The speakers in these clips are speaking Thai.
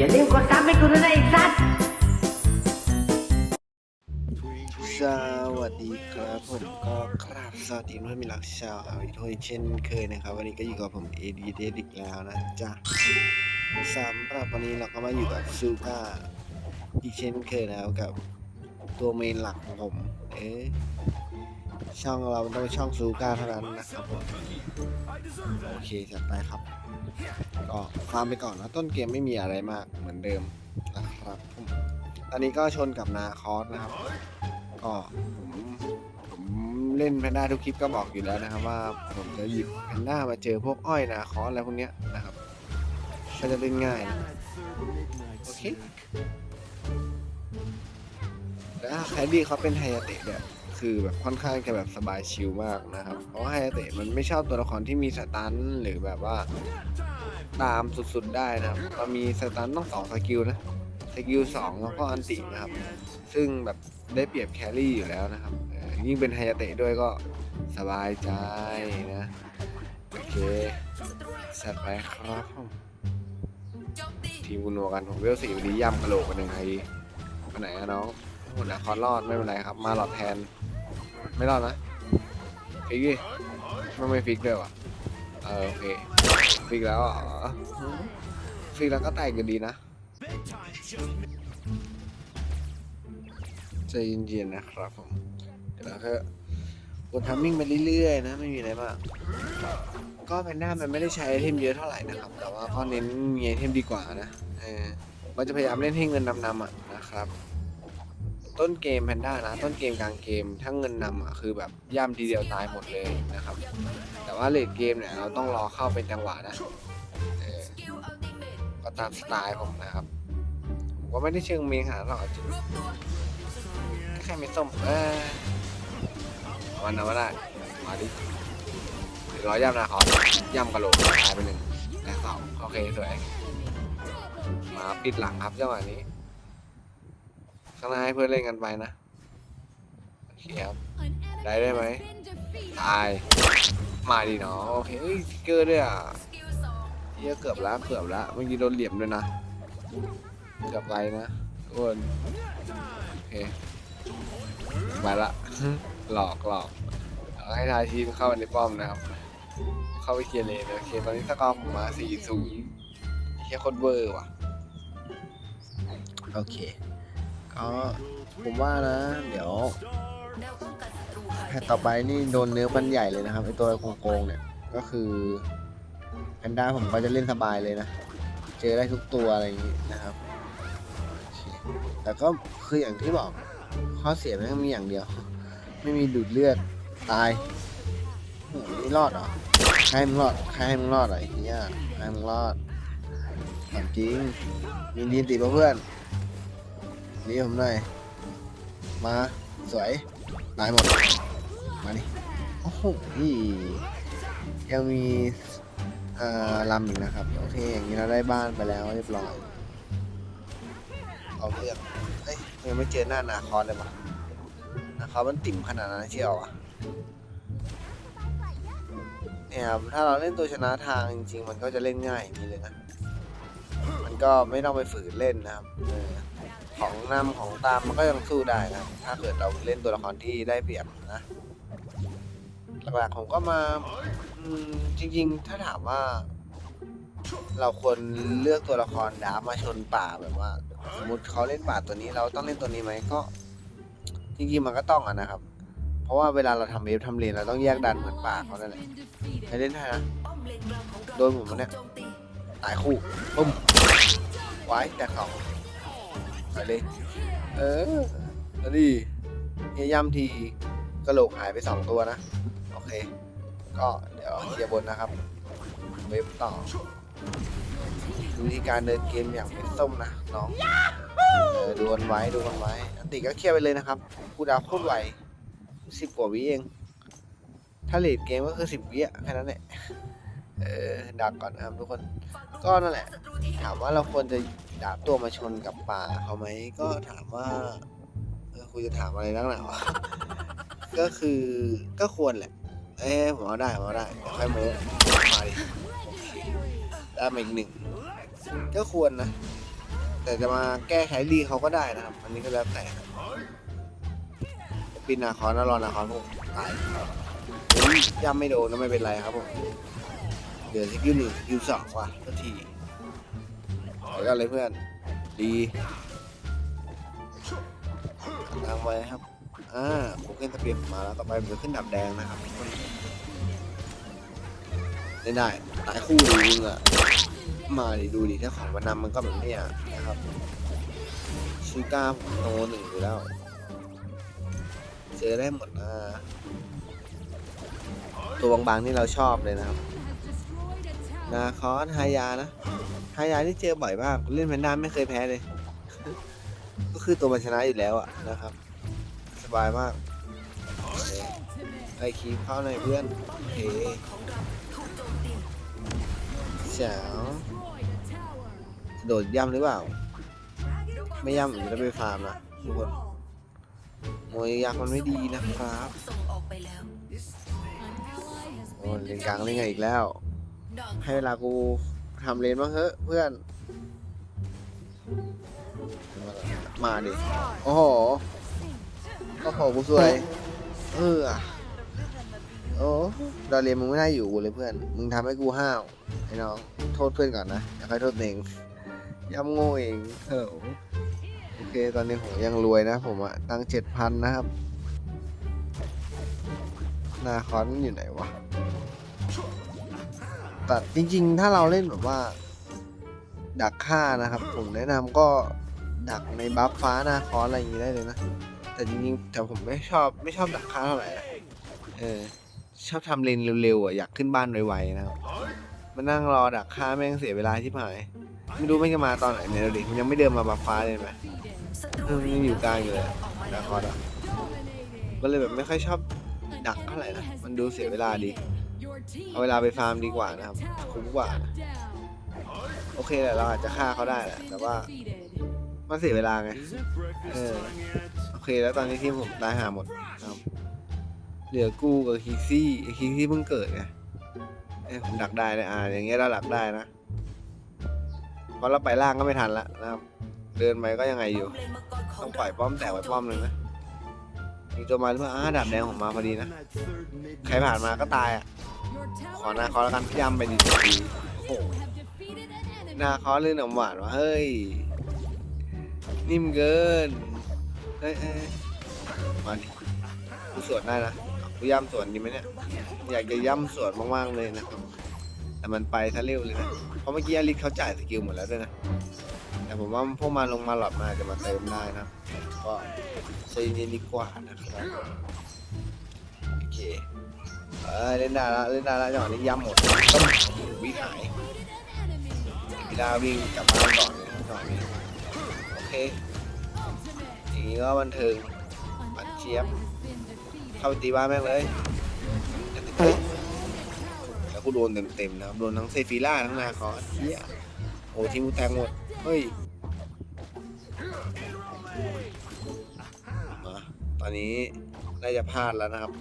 อย่าลืมกดซับให้กูด้วยนะไอ้สัตว์สวัสดีครับผมก็ครับสวัสดีเพื่อนมิลักชาวเอาอีกทุกเช่นเคยนะครับ วันนี้ก็อยู่กับผมเอดีเดอีกแล้วนะจ๊ะสำหรับวันนี้เราก็มาอยู่กับซูก้าอีกเช่นเคยนะครับกับตัวเมนหลักของผม เอ๊ะ ช่องเราต้องเป็นช่องซูก้าเท่านั้นนะครับผมโอเคจัดไปครับก็ฟาร์มไปก่อนนะต้นเกมไม่มีอะไรมากเหมือนเดิมนะครับผมตอนนี้ก็ชนกับนาคอสนะครับ ก็ผมผมเล่นแพนด้าทุกคลิปก็บอกอยู่แล้วนะครับ ว่าผมจะหยิบแพนด้ามาเจอพวกอ้อยนาคอสอะไรพวกเนี้ยนะครับก็จะเล่นง่ายนะโอเคแล้วแคดดี้เขาเป็นไฮยาเตะแบบ คือแบบค่อนข้างจะแบบสบายชิลมากนะครับ เพราะว่าไฮเตะมันไม่ชอบตัวละครที่มีสตันหรือแบบว่าตามสุดๆได้นะครับมันมีสตันต้องสองสกิลนะสกิลสองแล้วก็อันตินะครับ ซึ่งแบบได้เปรียบแครี่อยู่แล้วนะครับยิ่งเป็นไฮเตะด้วยก็สบายใจนะ โอเคจัดไปครับทีมกุนโนกันผมเวลสี่วันนี้ย่ำกระโหลกกันหนึ่งไงไปไหนอะน้องโหนะคอรอดไม่เป็นไรครับ มาหลอดแทน ไม่รอดนะฟิกดิไม่ไม่ฟิกด้วยวะเออโอเคฟิกแล้วฟิกแล้วก็แตกกันดีนะใจเย็นๆนะครับผมเดี๋ยวก็กดทัมมิ่งไปเรื่อยๆนะไม่มีอะไรมากก็แพนด้ามันไม่ได้ใช้ไอเทมเยอะเท่าไหร่นะครับ แต่ว่าก็เน้นมีไอเทมดีกว่านะเออก็จะพยายามเล่นให้เงินนำๆอะนะครับ ต้นเกมแพนด้านะ ต้นเกมกลางเกมถ้าเงินนำอะคือแบบย่ำทีเดียวตายหมดเลยนะครับ แต่ว่าเลดเกมเนี่ยเราต้องรอเข้าเป็นจังหวะนะก็ตามสไตล์ผมนะครับ ผมก็ไม่ได้เชิงมนขนาดนั้นหรอกจริงแค่ไม่ส้มเออวันนั้นว่าได้มาดิร้อยย่ำนะขอย่ำกระโหลกตายไปหนึ่งนะเสาโอเคสวยมาปิดหลังครับจังหวะนี้ ข้างหน้าให้เพื่อนเล่นกันไปนะโอเคครับ ได้ได้ไหมตายมาดิเนาะโอเคเอ้ยฟิกเกอร์ด้วยอะเยอะเกือบละเกือบละเมื่อกี้โดนเหลี่ยมด้วยนะเกือบไปนะทุกคนโอเคไปละหลอกหลอกเอให้ทายทีมเข้าไปในป้อมนะครับ เข้าไปเคลียร์เลนโอเคตอนนี้สกอร์ผมมา4-0เฮียโคตรเวอร์ว่ะ โอเค ผมว่านะ เดี๋ยวแพทต่อไปนี่โดนเนื้อมันใหญ่เลยนะครับไอตัวโกงๆเนี่ยก็คือแพนด้าผมก็จะเล่นสบายเลยนะ เจอได้ทุกตัวอะไรอย่างนี้นะครับ แต่ก็คืออย่างที่บอกข้อเสียมันมีอย่างเดียว ไม่มีดูดเลือดตายนี่รอดเหรอใครให้มึงรอดใครให้มึงรอดเหรอไอ้เหี้ยใครให้มึงรอดถามจริงมีดีนติดเพื่อน นี่ผมหน่อย มา สวยตายหมด มาดิโอ้โหนี่ยังมีเอ่อลำอีกนะครับ โอเค อย่างนี้เราได้บ้านไปแล้วเรียบร้อยเอาเรื่องเฮ้ยยังไม่เจอหน้านาคอนเลยมั้นาคอนมันติ่มขนาดนั้นเชียวอะเนี่ยครับถ้าเราเล่นตัวชนะทางจริงๆ มันก็จะเล่นง่ายอย่างนี้เลยนะ มันก็ไม่ต้องไปฝืนเล่นนะครับ ของนำของตามมันก็ยังสู้ได้นะ ถ้าเกิดเราเล่นตัวละครที่ได้เปรียบนะ หลักๆผมก็มาจริงๆ ถ้าถามว่า เราควรเลือกตัวละครดาร์ฟมาชนป่าแบบว่า สมมติเขาเล่นป่าตัวนี้ เราต้องเล่นตัวนี้ไหมก็ จริงๆมันก็ต้องอะนะครับ เพราะว่าเวลาเราทำเวฟทำเลนเราต้องแยกดันเหมือนป่าเขานั่นแหละให้เล่นได้นะโดนผมเนี่ยตายคู่ปุ้มไว้แตกสอง ไปเลย เออแล้วดิเฮียย่ำทีกระโหลกหายไปสองตัวนะ โอเค ก็เดี๋ยวเคลียร์บนนะครับ เวฟต่อ ดูวิธีการเดินเกมอย่างเป็นส้มนะน้อง เออดูกันไว้ดูกันไว้ อันติก็เคลียร์ไปเลยนะครับคูลดาวน์โคตรไวสิบกว่าวิเอง ถ้าเลดเกมก็คือสิบวิอะแค่นั้นแหละ เออดักก่อนนะครับทุกคน ก็นั่นแหละ ถามว่าเราควรจะดาบตัวมาชนกับป่าเขาไหมก็ถามว่าเออคุณจะถามอะไรนักหนาวะก็คือก็ควรแหละ เอ้ผมเอาได้ผมเอาได้ค่อยโม้มาดิโอเคได้มาอีกหนึ่งก็ควรนะ แต่จะมาแก้ไขรีเขาก็ได้นะครับ อันนี้ก็แล้วแต่ปีนาคอนนะรอนาคอนผมตายย่ำไม่โดนไม่เป็นไรครับผม เดี๋ยวสกิลหนึ่งสกิลสองว่ะทันทีไปกันเลยเพื่อน ดีทางไว้ครับ อ่าผมขึ้นสเปียร์ผมาแล้ว ต่อไปผมจะขึ้นดับแดงนะครับไม่ได้หลายคู่ดูมึงอะมาดิดูดิถ้าของมันนำมันก็แบบเนี้ยนะครับชูก้าผมโตหนึ่งอยู่แล้ว เจอได้หมดนะตัวบางๆนี่เราชอบเลยนะครับ นาคอสฮายานะฮายาที่เจอบ่อยมาก เล่นแพนด้าไม่เคยแพ้เลย ก็คือตัวมันชนะอยู่แล้วอะนะครับ สบายมากไอคีเข้าหน่อยเพื่อนโอเคเจ๋วโดดย่ำหรือเปล่า ไม่ย่ำผมจะได้ไปฟาร์มนะทุกคนมวยยักษ์มันไม่ดีนะครับโอ้เล่นกลางเล่นไงอีกแล้ว ให้เวลากูทำเลนบ้างเถอะเพื่อน มาดิ โอ้โห โอ้โห กูสวย เออโอ้ดาวเรียนมึงไม่น่าอยู่กูเลยเพื่อน มึงทำให้กูห้าว ไอ้น้อง โทษเพื่อนก่อนนะอย่าค่อยโทษเองย่ำโง่เองเออโอเค ตอนนี้ผมยังรวยนะผมอะตั้งเจ็ดพันนะครับ นาคอนอยู่ไหนวะ แต่จริง ๆ ถ้าเราเล่นแบบว่า ดักฆ่านะครับ ผมแนะนำก็ดักในบัฟฟ้านาคอนอะไรอย่างนี้ได้เลยนะ แต่จริงๆแต่ผมไม่ชอบไม่ชอบดักฆ่าเท่าไหร่อะเออชอบทำเลนเร็วๆอะอยากขึ้นบ้านไวๆนะครับมานั่งรอดักฆ่าแม่งเสียเวลาที่ผายไม่รู้ไม่จะมาตอนไหนเนี่ยดูดิมันยังไม่เดินมาบัฟฟ้าเลยไหมเออมันยังอยู่กลางอยู่เลยออกคอนอะก็เลยแบบไม่ค่อยชอบดักเท่าไหร่นะมันดูเสียเวลาดี เอาเวลาไปฟาร์มดีกว่านะครับ คุ้มกว่านะโอเคแหละเราอาจจะฆ่าเขาได้แหละแต่ว่ามันเสียเวลาไงเออโอเคแล้วตอนนี้ทีมผมตายหาหมดนะครับเหลือกูกับคิกซี่ไอ้คิกซี่เพิ่งเกิดไงเอ้ผมดักได้เลยอ่าอย่างเงี้ยเราดักได้นะเพราะเราไปล่างก็ไม่ทันละนะครับ เดินไปก็ยังไงอยู่ ต้องปล่อยป้อมแตกไว้ป้อมหนึ่งนะ มีตัวมาหรือเปล่าอ่าดาบแดงผมมาพอดีนะ ใครผ่านมาก็ตายอะ ขอหนาคอแล้วกันย่ำไปดีทีโอ้โหนาคอลื่นหนมหวานวะเฮ้ย นิ่มเกิน เฮ้ยมาดิกูสวนได้นะกูย่ำสวนดีไหมเนี่ย อยากจะย่ำสวนมากๆเลยนะครับ แต่มันไปซะเร็วเลยนะ เพราะเมื่อกี้อลิสเขาจ่ายสกิลหมดแล้วด้วยนะ แต่ผมว่าพวกมาลงมาหลอดมาจะมาเติมได้นะ ก็ใจเย็นๆดีกว่านะครับโอเคเออเล่นได้ละเล่นได้ละจังหวะนี้ย่ำหมดต้มวิ่งหายเวลาวิ่งกลับบ้านก่อนเลยนะจังหวะนี้โอเคอย่างนี้ก็บันเทิงบันเชียบเข้าไปตีบ้านแม่งเลยเฮ้ยแล้วกูโดนเต็มๆนะครับโดนทั้งเซฟิล่าทั้งนาคอสเฮีย โอ้ทีมกูแตกหมด เฮ้ยมาตอนนี้น่าจะพลาดแล้วนะครับ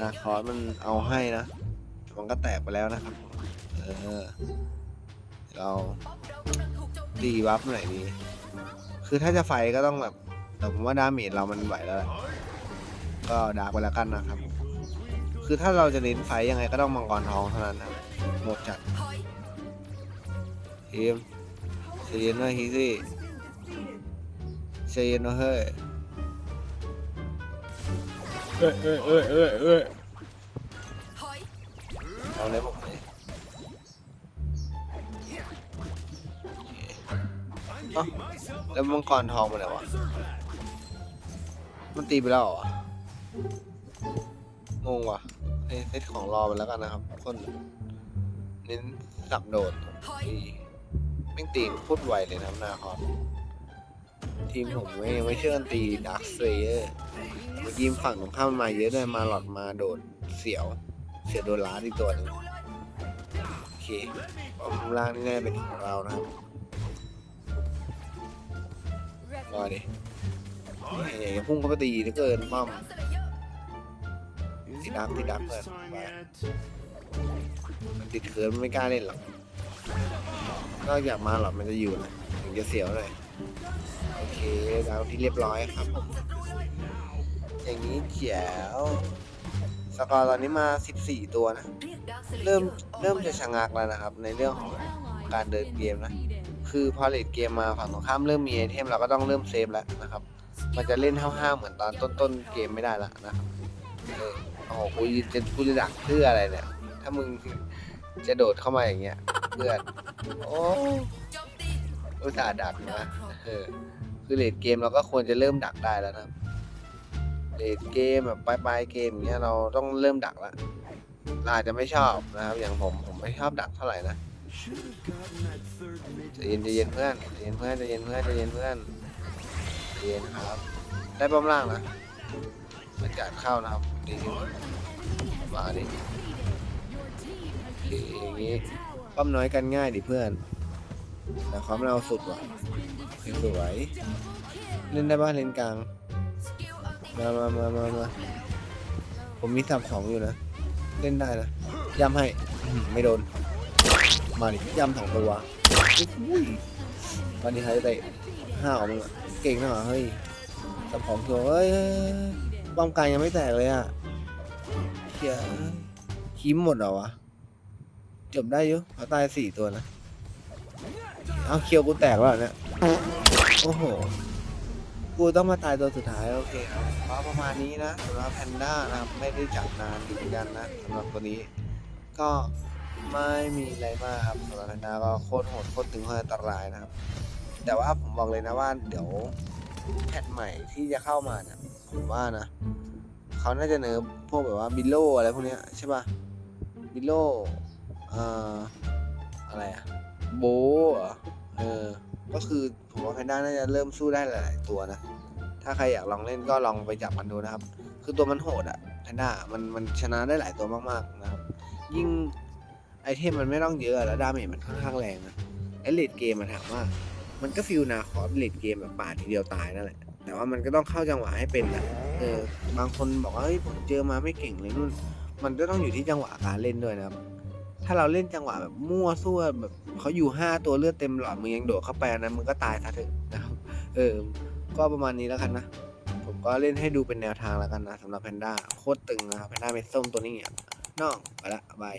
นาคอสมันเอาให้นะ มันก็แตกไปแล้วนะครับ เออ เราตีบัฟหน่อยดี คือถ้าจะไฟก็ต้องแบบ แต่ผมว่าดาเมจเรามันไหวแล้วแหละก็ดาร์กไปแล้วกันนะครับ คือถ้าเราจะเน้นไฟยังไงก็ต้องมังกรทองเท่านั้นนะหมดจัด ทีมเซเย็นหน่อยฮิซี่เซเย็นหน่อยเฮ้ยเอ้ยเอ้ยเอ้ยเอ้ยเอ้ยถอยเอาเลยผมเลยเอ้าแล้วมังกรทองไปไหนวะ มันตีไปแล้วเหรองงว่ะเอ้ยเซตของรอไปแล้วกันนะครับทุกคนเน้นสับโดดถอยตี แม่งตีโคตรไวเลยนะหนาคอนทีมผมไม่ไม่เชื่อกันตีดักเซเยอร์เมื่อกี้ฝั่งตรงข้ามมาเยอะด้วยมาหลอดมาโดดเสียว เสียโดนล้าอีกตัวหนึงโอเคป้อมล่างนี่น่าจะเป็นของเรานะครับรอดิอย่าอย่าพุ่งเข้าไปตีถ้าเกินป้อมติดดักติดดักเพื่อนไปมันติดเขินมันไม่กล้าเล่นหรอก ก็อยากมาหรอกมันจะอยู่นะถึงจะเสียวหน่อยโอเคดาวที่เรียบร้อยครับ อย่างนี้เขียวสกอร์ตอนนี้มา 14 ตัวนะ เริ่มเริ่มจะชะงักแล้วนะครับ ในเรื่องของการเดินเกมนะ คือพอเลดเกมมาฝั่งตรงข้ามเริ่มมีไอเทมเราก็ต้องเริ่มเซฟแล้วนะครับ มันจะเล่นห้าวๆเหมือนตอนต้นๆเกมไม่ได้ละนะครับโอ้โหกูจะกูจะดักเพื่ออะไรเนี่ย ถ้ามึง จะโดดเข้ามาอย่างเงี้ยเพื่อนโอ้โจมตีอุตส่าห์ดักนะเออคือเลดเกมเราก็ควรจะเริ่มดักได้แล้วนะครับเลดเกมแบบปลายๆเกมอย่างเงี้ยเราต้องเริ่มดักละเราอาจจะไม่ชอบนะครับ อย่างผมผมไม่ชอบดักเท่าไหร่นะจะเย็นจะเย็นเพื่อนจะเย็นเพื่อนจะเย็นเพื่อนจะเย็นเพื่อนจะเย็นครับ ได้ป้อมล่างนะมันจัดเข้านะครับดีมาดิ อเคอย่างงี้ป้อมน้อยกันง่ายดิเพื่อน แต่ความเราสุดว่ะเสวยเล่นได้ป่ะเลนกลาง มามามามามาผมมีสับของอยู่นะ เล่นได้นะย้ำให้ไม่โดน มาดิย้ำสองตัวอุ้ยวันนี้ใครเตะห้าออกมึงอะเก่งนะเหรอเฮ้ยสับของตัวเฮ้ยเฮ้ยเฮ้ยป้อมกลางยังไม่แตกเลยอะเฮียคิมหมดเหรอวะ จบได้อยู่เขาตายสี่ตัวนะ เอาเคียวกูแตกแล้วเหรอเนี่ย โอ้โห กูต้องมาตายตัวสุดท้าย โอเคครับก็ประมาณนี้นะสำหรับแพนด้านะไม่ได้จับนานอยู่เหมือนกันนะสำหรับตัวนี้ ก็ไม่มีอะไรมากครับสำหรับแพนด้าก็โคตรโหดโคตรตึงโคตรอันตรายนะครับ แต่ว่าผมบอกเลยนะว่าเดี๋ยวแพทใหม่ที่จะเข้ามาเนี่ยผมว่านะเขาน่าจะเนิร์ฟพวกแบบว่าบิโลอะไรพวกเนี้ยใช่ป่ะบิโล เอ่ออะไรอะโบเหรอเออ ก็คือผมว่าแพนด้าน่าจะเริ่มสู้ได้หลาย ๆ ตัวนะ ถ้าใครอยากลองเล่นก็ลองไปจับมันดูนะครับ คือตัวมันโหดอะแพนด้ามันมันชนะได้หลายตัวมากๆนะครับ ยิ่งไอเทมมันไม่ต้องเยอะแล้วดาเมจมันค่อนข้างแรงนะไอเลดเกมมันถามว่า มันก็ฟิลนาคอสเลดเกมแบบปาดทีเดียวตายนั่นแหละ แต่ว่ามันก็ต้องเข้าจังหวะให้เป็นนะเออบางคนบอกว่าเฮ้ยผมเจอมาไม่เก่งเลยนู่น มันก็ต้องอยู่ที่จังหวะการเล่นด้วยนะครับ ถ้าเราเล่นจังหวะแบบมั่วซั่วแบบเขาอยู่ห้าตัวเลือดเต็มหลอดมึงยังโดดเข้าไปนะมึงก็ตายซะเถอะนะครับเออก็ประมาณนี้แล้วกันนะผมก็เล่นให้ดูเป็นแนวทางแล้วกันนะสำหรับแพนด้าโคตรตึงนะครับแพนด้าเม็ดส้มตัวนี้อ่ยนองไปละบาย